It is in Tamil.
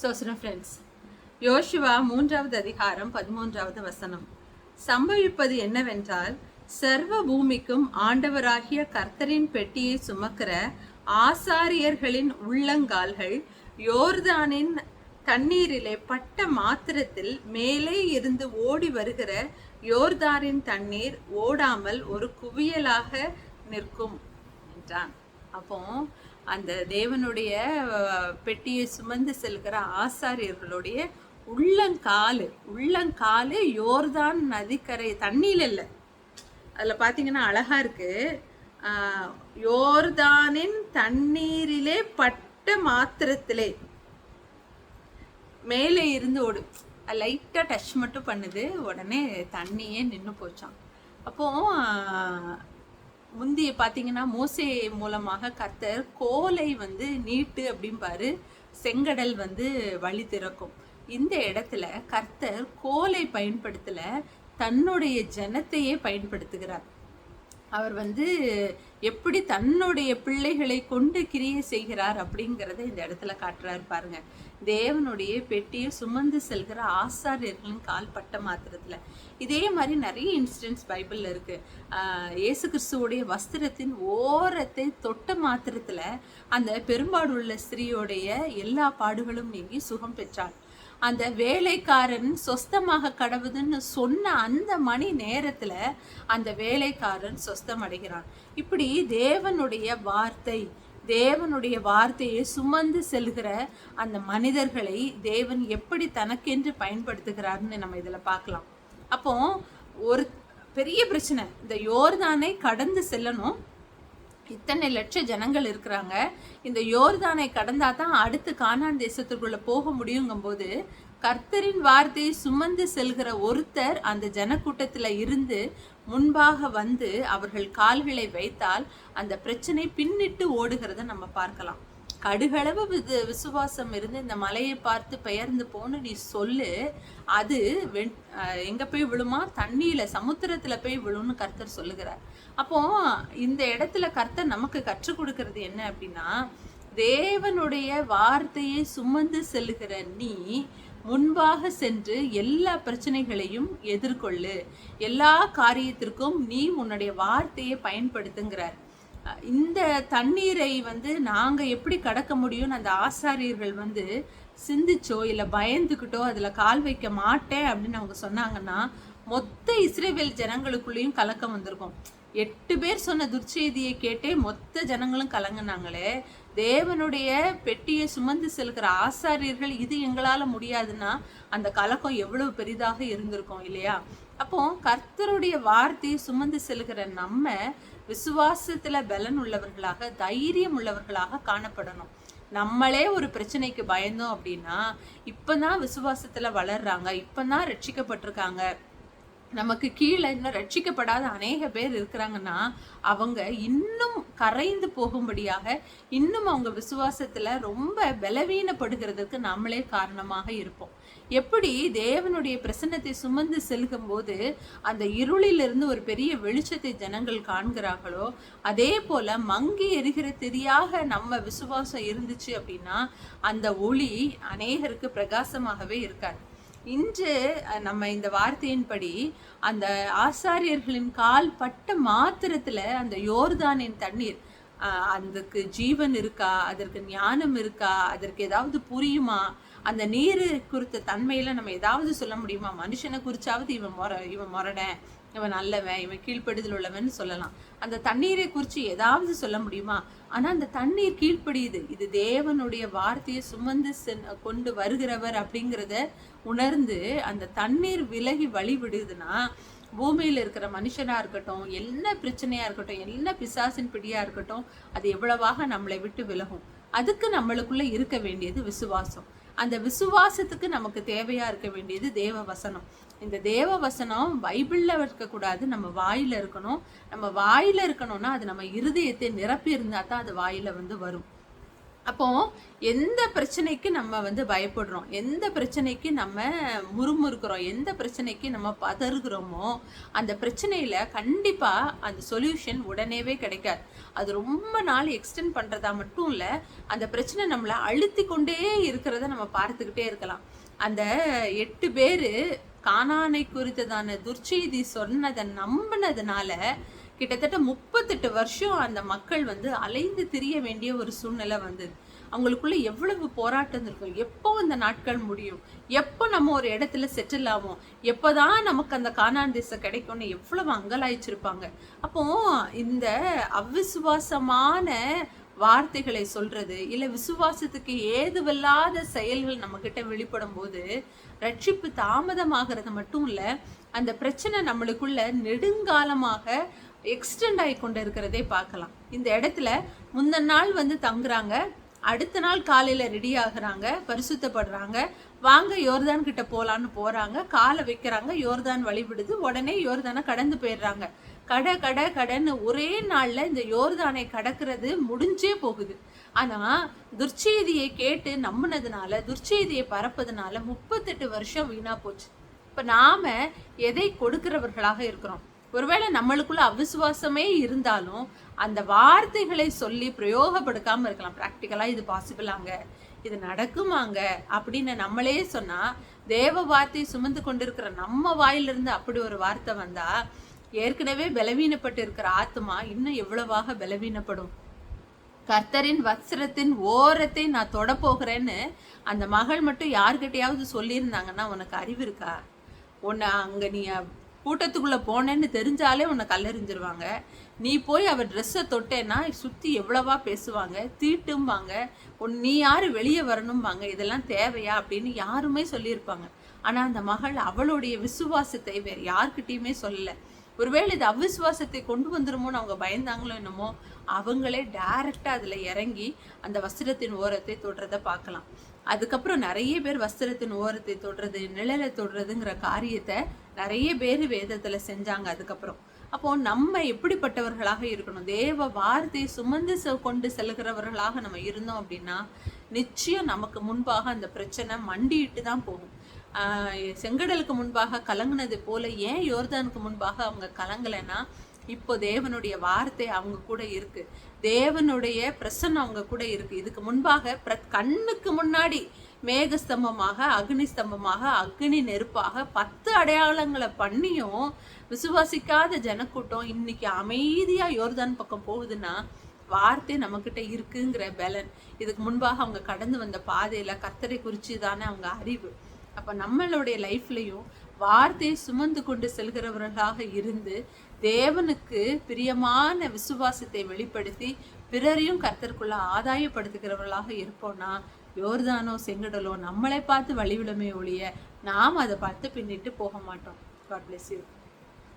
சோசன ஃப்ரெண்ட்ஸ் யோசுவா மூன்றாவது அதிகாரம் பதிமூன்றாவது வசனம். சம்பவிப்பது என்னவென்றால் சர்வ பூமிக்கும் ஆண்டவராகிய கர்த்தரின் பெட்டியை சுமக்கிற ஆசாரியர்களின் உள்ளங்கால்கள் யோர்தானின் தண்ணீரிலே பட்ட மாத்திரத்தில் மேலே இருந்து ஓடி வருகிற யோர்தானின் தண்ணீர் ஓடாமல் ஒரு குவியலாக நிற்கும் என்றான். அப்போ அந்த தேவனுடைய பெட்டியை சுமந்து செல்கிற ஆசாரியர்களுடைய உள்ளங்காலு உள்ளங்காலு யோர்தான் நதிக்கரை தண்ணியில் இல்லை. அதில் பார்த்தீங்கன்னா அழகாக இருக்குது யோர்தானின் தண்ணீரிலே பட்ட மாத்திரத்திலே மேலே இருந்து ஓடு லைட்டாக டச் மட்டும் பண்ணுது. உடனே தண்ணியே நின்று போச்சான் அப்போது ஆஹ், முந்திய பார்த்தீங்கன்னா மோசே மூலமாக கர்த்தர் கோலை வந்து நீட்டு அப்படிம்பாரு செங்கடல் வந்து வழி திறக்கும். இந்த இடத்துல கர்த்தர் கோலை பயன்படுத்தல தன்னுடைய ஜனத்தையே பயன்படுத்துகிறார். அவர் வந்து எப்படி தன்னுடைய பிள்ளைகளை கொண்டு கிரியை செய்கிறார் அப்படிங்கிறத இந்த இடத்துல காட்டுறாரு பாருங்க. தேவனுடைய பெட்டியை சுமந்து செல்கிற ஆசாரியர்களின் கால் பட்ட மாத்திரத்தில். இதே மாதிரி நிறைய இன்சிடென்ட்ஸ் பைபிளில் இருக்குது இயேசு கிறிஸ்துவோடைய வஸ்திரத்தின் ஓரத்தை தொட்ட மாத்திரத்தில் அந்த பெரும்பாடுள்ள ஸ்திரீயோடைய எல்லா பாடுகளும் நீங்கி சுகம் பெற்றாள். அந்த வேலைக்காரன் சொஸ்தமாக கடவுதுன்னு சொன்ன அந்த மணி நேரத்துல அந்த வேலைக்காரன் சொஸ்தம் அடைகிறான். இப்படி தேவனுடைய வார்த்தை தேவனுடைய வார்த்தையை சுமந்து செல்கிற அந்த மனிதர்களை தேவன் எப்படி தனக்கென்று பயன்படுத்துகிறார்னு நம்ம இதுல பார்க்கலாம். அப்போ ஒரு பெரிய பிரச்சனை. இந்த யோர்தானை கடந்து செல்லணும். இத்தனை லட்ச ஜனங்கள் இருக்கிறாங்க. இந்த யோர்தானை கடந்தா தான் அடுத்து கானான் தேசத்திற்குள்ள போக முடியுங்கும்போது கர்த்தரின் வார்த்தையை சுமந்து செல்கிற ஒருத்தர் அந்த ஜனக்கூட்டத்தில் இருந்து முன்பாக வந்து அவர்கள் கால்களை வைத்தால் அந்த பிரச்சனை பின்னிட்டு ஓடுகிறத நம்ம பார்க்கலாம். கடுகளவு விது விசுவாசம் இருந்து இந்த மலையை பார்த்து பெயர்ந்து போன்னு நீ சொல்லு. அது வெண் எங்கே எங்க போய் விழுமா? தண்ணியில சமுத்திரத்துல போய் விழும்னு கர்த்தர் சொல்லுகிறார். அப்போ இந்த இடத்துல கர்த்தர் நமக்கு கற்றுக் கொடுக்கறது என்ன அப்படின்னா தேவனுடைய வார்த்தையை சுமந்து செல்லுகிற நீ முன்பாக சென்று எல்லா பிரச்சனைகளையும் எதிர்கொள்ளு. எல்லா காரியத்திற்கும் நீ உன்னுடைய வார்த்தையை பயன்படுத்துங்கிறார். இந்த தண்ணீரை வந்து நாங்கள் எப்படி கடக்க முடியும்னு அந்த ஆசாரியர்கள் வந்து சிந்திச்சோ இல்லை பயந்துக்கிட்டோ அதில் கால் வைக்க மாட்டேன் அப்படின்னு அவங்க சொன்னாங்கன்னா மொத்த இஸ்ரேவேல் ஜனங்களுக்குள்ளேயும் கலக்கம் வந்திருக்கும். எட்டு பேர் சொன்ன துர்ச்செய்தியை கேட்டே மொத்த ஜனங்களும் கலங்குனாங்களே. தேவனுடைய பெட்டியை சுமந்து செல்கிற ஆசாரியர்கள் இது எங்களால் முடியாதுன்னா அந்த கலக்கம் எவ்வளவு பெரிதாக இருந்திருக்கும் இல்லையா? அப்போ கர்த்தருடைய வார்த்தையை சுமந்து செல்கிற நம்ம விசுவாசத்துல பலன் உள்ளவர்களாக தைரியம் உள்ளவர்களாக காணப்படணும். நம்மளே ஒரு பிரச்சனைக்கு பயந்தோம் அப்படின்னா இப்பதான் விசுவாசத்துல வளர்றாங்க இப்பதான் ரட்சிக்கப்பட்டிருக்காங்க. நமக்கு கீழே இன்னும் ரட்சிக்கப்படாத அநேக பேர் இருக்கிறாங்கன்னா அவங்க இன்னும் கரைந்து போகும்படியாக இன்னும் அவங்க விசுவாசத்தில் ரொம்ப பலவீனப்படுகிறதுக்கு நம்மளே காரணமாக இருப்போம். எப்படி தேவனுடைய பிரசன்னத்தை சுமந்து செல்கும் போது அந்த இருளிலிருந்து ஒரு பெரிய வெளிச்சத்தை ஜனங்கள் காண்கிறார்களோ அதே போல மங்கி எரிகிற தெரியாக நம்ம விசுவாசம் இருந்துச்சு அப்படின்னா அந்த ஒளி அநேகருக்கு பிரகாசமாகவே இருக்காது. இன்று நம்ம இந்த வார்த்தையின்படி அந்த ஆசாரியர்களின் கால் பட்ட மாத்திரத்தில் அந்த யோர்தானின் தண்ணீர் அதுக்கு ஜீவன் இருக்கா அதற்கு ஞானம் இருக்கா அதற்கு ஏதாவது புரியுமா அந்த நீர் குறித்த தன்மையில நம்ம ஏதாவது சொல்ல முடியுமா? மனுஷனை குறிச்சாவது இவன் மொர இவன் மொரடன் இவன் நல்லவன் இவன் கீழ்ப்படுதல் உள்ளவன் சொல்லலாம். அந்த தண்ணீரை குறித்து ஏதாவது சொல்ல முடியுமா? ஆனால் அந்த தண்ணீர் கீழ்ப்படியுது. இது தேவனுடைய வார்த்தையை சுமந்து கொண்டு வருகிறவர் அப்படிங்கிறத உணர்ந்து அந்த தண்ணீர் விலகி வழி விடுதுன்னா பூமியில் இருக்கிற மனுஷனாக இருக்கட்டும் என்ன பிரச்சனையாக இருக்கட்டும் என்ன பிசாசின் பிடியாக இருக்கட்டும் அது எவ்வளவாக நம்மளை விட்டு விலகும். அதுக்கு நம்மளுக்குள்ளே இருக்க வேண்டியது விசுவாசம். அந்த விசுவாசத்துக்கு நமக்கு தேவையாக இருக்க வேண்டியது தேவ வசனம். இந்த தேவ வசனம் பைபிளில் இருக்கக்கூடாது நம்ம வாயில் இருக்கணும். நம்ம வாயில் இருக்கணும்னா அது நம்ம இருதயத்தை நிரப்பி இருந்தால் தான் அது வாயில் வந்து வரும். அப்போ எந்த பிரச்சனைக்கு நம்ம வந்து பயப்படுறோம்? எந்த பிரச்சனைக்கு நம்ம முறுமுறுக்கிறோம்? எந்த பிரச்சனைக்கு நம்ம பதறுகிறோமோ அந்த பிரச்சனையில கண்டிப்பா அந்த சொல்யூஷன் உடனேவே கிடைக்காது. அது ரொம்ப நாள் எக்ஸ்டெண்ட் பண்றதா மட்டும் இல்ல அந்த பிரச்சனை நம்மளை அழுத்தி கொண்டே இருக்கிறத நம்ம பார்த்துக்கிட்டே இருக்கலாம். அந்த எட்டு பேரு காணானை குறித்ததான துர்ச்செய்தி சொன்னதை நம்பினதுனால கிட்டத்தட்ட முப்பத்தெட்டு வருஷம் அந்த மக்கள் வந்து அலைந்து திரிய வேண்டிய ஒரு சூழ்நிலை வந்தது. அவங்களுக்குள்ள எவ்வளவு போராட்டம் இருக்கும்? எப்போ அந்த நாட்கள் முடியும்? எப்போ நம்ம ஒரு இடத்துல செட்டில் ஆகும் எப்போதான் நமக்கு அந்த காணான் திசை கிடைக்கும்னு எவ்வளவு அங்கலாய்ச்சிருப்பாங்க? அப்போ இந்த அவிசுவாசமான வார்த்தைகளை சொல்றது இல்லை விசுவாசத்துக்கு ஏதுவில்லாத செயல்கள் நம்ம கிட்ட வெளிப்படும் போது ரட்சிப்பு தாமதமாகிறது மட்டும் இல்ல அந்த பிரச்சனை நம்மளுக்குள்ள நெடுங்காலமாக எக்ஸ்டெண்ட் ஆகி கொண்டு இருக்கிறதே பார்க்கலாம். இந்த இடத்துல முந்தின நாள் வந்து தங்குறாங்க. அடுத்த நாள் காலையில் ரெடி ஆகுறாங்க பரிசுத்தப்படுறாங்க. வாங்க யோர்தான் கிட்ட போகலான்னு போகிறாங்க காலை வைக்கிறாங்க யோர்தான் வழிபடுது. உடனே யோர்தானை கடந்து போயிடுறாங்க. கடை கடை கடைன்னு ஒரே நாளில் இந்த யோர்தானை கடக்கிறது முடிஞ்சே போகுது. ஆனால் துர்ச்செய்தியை கேட்டு நம்பினதுனால துர்ச்செய்தியை பரப்பதுனால முப்பத்தெட்டு வருஷம் வீணாக போச்சு. இப்போ நாம் எதை கொடுக்கிறவர்களாக இருக்கிறோம்? ஒருவேளை நம்மளுக்குள்ள அவிசுவாசமே இருந்தாலும் அந்த வார்த்தைகளை சொல்லி பிரயோகப்படுத்தாமல் இருக்கலாம். ப்ராக்டிக்கலாக இது பாசிபிளாங்க இது நடக்குமாங்க அப்படின்னு நம்மளே சொன்னால் தேவ வார்த்தை சுமந்து கொண்டிருக்கிற நம்ம வாயிலிருந்து அப்படி ஒரு வார்த்தை வந்தா ஏற்கனவே பலவீனப்பட்டு இருக்கிற ஆத்மா இன்னும் எவ்வளவாக பலவீனப்படும்? கர்த்தரின் வஸ்திரத்தின் ஓரத்தை நான் தொடப்போகிறேன்னு அந்த மகள் மட்டும் யார்கிட்டையாவது சொல்லியிருந்தாங்கன்னா உனக்கு அறிவு இருக்கா? உன்னை அங்கே நீ கூட்டத்துக்குள்ளே போனேன்னு தெரிஞ்சாலே உன்னை கல்லெறிஞ்சிருவாங்க. நீ போய் அவள் ட்ரெஸ்ஸை தொட்டேன்னா சுற்றி எவ்வளவா பேசுவாங்க தீட்டும்பாங்க. உன் நீ யார் வெளியே வரணும்பாங்க இதெல்லாம் தேவையா அப்படின்னு யாருமே சொல்லியிருப்பாங்க. ஆனால் அந்த மகள் அவளுடைய விசுவாசத்தை வேறு யார்கிட்டயுமே சொல்லலை. ஒருவேளை இது அவிசுவாசத்தை கொண்டு வந்துருமோன்னு அவங்க பயந்தாங்களோ என்னமோ அவங்களே டேரெக்டாக அதில் இறங்கி அந்த வஸ்திரத்தின் ஓரத்தை தொடுறதை பார்க்கலாம். அதுக்கப்புறம் நிறைய பேர் வஸ்திரத்தின் ஓரத்தை தொடுறது நிழலை தொடுறதுங்கிற காரியத்தை நிறைய பேர் வேதத்தில் செஞ்சாங்க அதுக்கப்புறம். அப்போ நம்ம எப்படிப்பட்டவர்களாக இருக்கணும்? தேவ வார்த்தையை சுமந்து கொண்டு செல்கிறவர்களாக நம்ம இருந்தோம் அப்படின்னா நிச்சயம் நமக்கு முன்பாக அந்த பிரச்சனை மண்டிட்டு தான் போகும். செங்கடலுக்கு முன்பாக கலங்குனது போல ஏன் யோர்தானுக்கு முன்பாக அவங்க கலங்கலைன்னா இப்போ தேவனுடைய வார்த்தை அவங்க கூட இருக்கு. தேவனுடைய பிரசன் அவங்க கூட இருக்கு. இதுக்கு முன்பாக பிர- கண்ணுக்கு முன்னாடி மேக ஸ்தம்பமாக அக்னி ஸ்தம்பமாக அக்னி நெருப்பாக பத்து அடையாளங்களை பண்ணியும் விசுவாசிக்காத ஜனக்கூட்டம் இன்னைக்கு அமைதியா யோர்தான் பக்கம் போகுதுன்னா வார்த்தை நம்மக்கிட்ட இருக்குங்கிற பலன். இதுக்கு முன்பாக அவங்க கடந்து வந்த பாதையில கர்த்தரை குறித்து தானே அவங்க அறிவு. அப்போ நம்மளுடைய லைஃப்லையும் வார்த்தையை சுமந்து கொண்டு செல்கிறவர்களாக இருந்து தேவனுக்கு பிரியமான விசுவாசத்தை வெளிப்படுத்தி பிறரையும் கர்த்தருக்குள்ள ஆதாயப்படுத்துகிறவர்களாக இருப்போம்னா யோர்தானோ செங்கடலோ நம்மளை பார்த்து வழிவிடமே ஒழிய நாம் அதை பார்த்து பின்னிட்டு போக மாட்டோம். God bless you